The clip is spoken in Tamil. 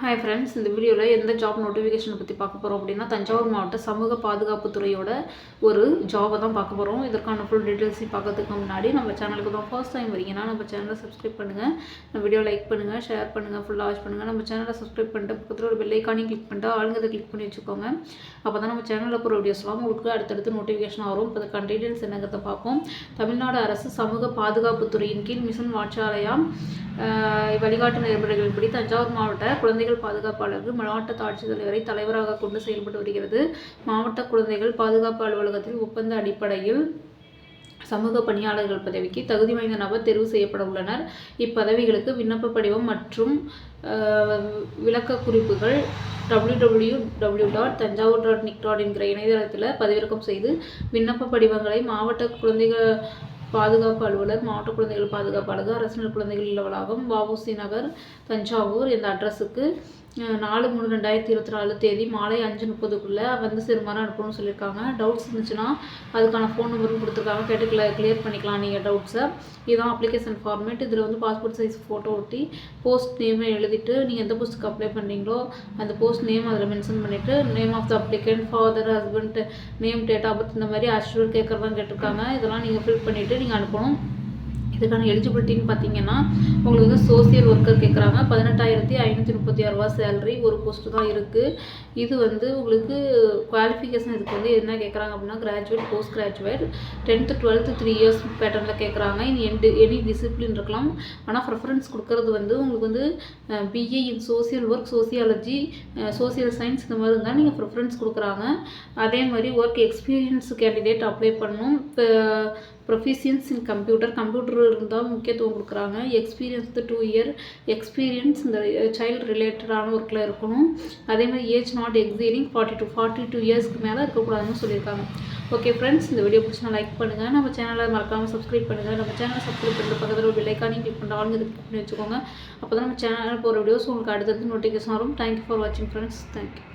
ஹாய் ஃப்ரெண்ட்ஸ் இந்த வீடியோவில் எந்த ஜாப் நோட்டிஃபிகேஷனை பற்றி பார்க்க போகிறோம் அப்படின்னா தஞ்சாவூர் மாவட்ட சமூக பாதுகாப்பு துறையோட ஒரு ஜாபை தான் பார்க்க போகிறோம் இதற்கான ஃபுல் டீட்டெயில்ஸையும் பார்க்கறதுக்கு முன்னாடி நம்ம சேனலுக்கு தான் ஃபர்ஸ்ட் டைம் வரீங்கன்னா நம்ம சேனலை சப்ஸ்கிரைப் பண்ணுங்கள் நம்ம வீடியோ லைக் பண்ணுங்கள் ஷேர் பண்ணுங்கள் ஃபுல்லாக வாட்ச் பண்ணுங்கள் நம்ம சேனலை சப்ஸ்கிரைப் பண்ணிட்டு பக்கத்தில் ஒரு பெல்லைக்கானையும் கிளிக் பண்ணிட்டு ஆளுங்கிறத கிளிக் பண்ணி வச்சுக்கோங்க. அப்போ தான் நம்ம சேனலில் போகிற வீடியோஸ்லாம் உங்களுக்கு அடுத்தடுத்து நோட்டிஃபிகேஷன் வரும். இப்போ அதுக்கான டீட்டெயில்ஸ் என்னங்கிறத பார்ப்போம். தமிழ்நாடு அரசு சமூக பாதுகாப்பு துறையின் கீழ் மிஷன் வாட்சாலயம் வழிகாட்டு நெறிமுறைகளின்படி தஞ்சாவூர் மாவட்ட குழந்தைகள் பாதுகாப்பாளர்கள் மாவட்ட ஆட்சித்தலைவரை தலைவராக கொண்டு செயல்பட்டு வருகிறது. மாவட்ட குழந்தைகள் பாதுகாப்பு அலுவலகத்தில் ஒப்பந்த அடிப்படையில் சமூக பணியாளர்கள் பதவிக்கு தகுதி வாய்ந்த நபர் தேர்வு செய்யப்பட உள்ளனர். இப்பதவிகளுக்கு விண்ணப்ப படிவம் மற்றும் விளக்க குறிப்புகள் W W W dot Thanjavur dot nic dot என்கிற இணையதளத்தில் பதிவிறக்கம் செய்து விண்ணப்ப படிவங்களை மாவட்ட குழந்தைகள் பாதுகாப்பு அலுவலர் மாவட்ட குழந்தைகள் பாதுகாப்பு அலுவலர் அரசினர் குழந்தைகள் இல்ல வளாகம் வஉசி நகர் தஞ்சாவூர். இந்த அட்ரஸுக்கு நாலு மூணு ரெண்டாயிரத்தி இருபத்தி நாலு தேதி மாலை அஞ்சு முப்பதுக்குள்ளே வந்து சிறுமாரம் அனுப்பணும்னு சொல்லியிருக்காங்க. டவுட்ஸ் இருந்துச்சுன்னா அதுக்கான ஃபோன் நம்பரும் கொடுத்துருக்காங்க. கேட்டு கிளியர் பண்ணிக்கலாம் நீங்கள் டவுட்ஸை இதுதான் அப்ளிகேஷன் ஃபார்மேட் இதில் வந்து பாஸ்போர்ட் சைஸ் ஃபோட்டோ ஒட்டி போஸ்ட் நேமை எழுதிட்டு நீங்கள் எந்த போஸ்ட்டுக்கு அப்ளை பண்ணீங்களோ அந்த போஸ்ட் நேம் அதில் மென்ஷன் பண்ணிவிட்டு name of the applicant father husband name date of birth இந்த மாதிரி அஷ்யூர் கேட்குறதான் கேட்டிருக்காங்க. இதெல்லாம் நீங்கள் ஃபில் பண்ணிவிட்டு நீங்கள் அனுப்பணும். இதுக்கான எலிஜிபிலிட்டின்னு பார்த்தீங்கன்னா உங்களுக்கு வந்து சோசியல் ஒர்க்கர் கேட்குறாங்க பதினெட்டாயிரத்தி ஐநூற்றி முப்பத்தி ஆறுரூவா சேலரி ஒரு போஸ்ட்டு தான் இருக்குது இது வந்து உங்களுக்கு குவாலிஃபிகேஷன் இதுக்கு வந்து என்ன கேட்குறாங்க அப்படின்னா graduate post graduate tenth twelfth three years பேட்டர்னில் கேட்குறாங்க இனி எண்டு எனி டிசிப்ளின் இருக்கலாம். ஆனால் ப்ரிஃபரன்ஸ் கொடுக்கறது வந்து உங்களுக்கு வந்து BA in social work sociology social science இந்த மாதிரி இருந்தால் நீங்கள் ப்ரிஃபரன்ஸ் கொடுக்குறாங்க. அதே மாதிரி ஒர்க் எக்ஸ்பீரியன்ஸ் கேண்டிடேட் அப்ளை பண்ணணும். இப்போ ப்ரொஃபிஷியன்ஸ் இன் கம்ப்யூட்டர் கம்ப்யூட்டர் இருந்தால் முக்கியத்துவம் கொடுக்குறாங்க. எக்ஸ்பீரியன்ஸ் டூ இயர் எக்ஸ்பீரியன்ஸ் இந்த சைல்டு ரிலேட்டடான ஒர்க்கில் இருக்கணும். அதே மாதிரி age not exceeding forty two forty two இயர்ஸ்க்கு மேலே இருக்கக்கூடாதுன்னு சொல்லியிருக்காங்க. ஓகே ஃப்ரெண்ட்ஸ் இந்த வீடியோ பிடிச்சினா லைக் பண்ணுங்கள் நம்ம சேனலை மறக்காமல் சப்ஸ்கிரைப் பண்ணுங்கள் நம்ம சேனலை சப்ஸ்கிரைப் பண்ணுற பக்கத்தில் ஒரு பெல்லைக்கானையும் கிளிக் பண்ணி ஆளுங்க கிளிக் பண்ணி வச்சுக்கோங்க. அப்போ தான் நம்ம சேனலில் போகிற வீடியோஸ் உங்களுக்கு அடுத்தடுத்து நோட்டிஃபிகேஷன் வரும். தேங்க்யூ ஃபார் வாட்சிங் ஃப்ரெண்ட்ஸ் தேங்க்யூ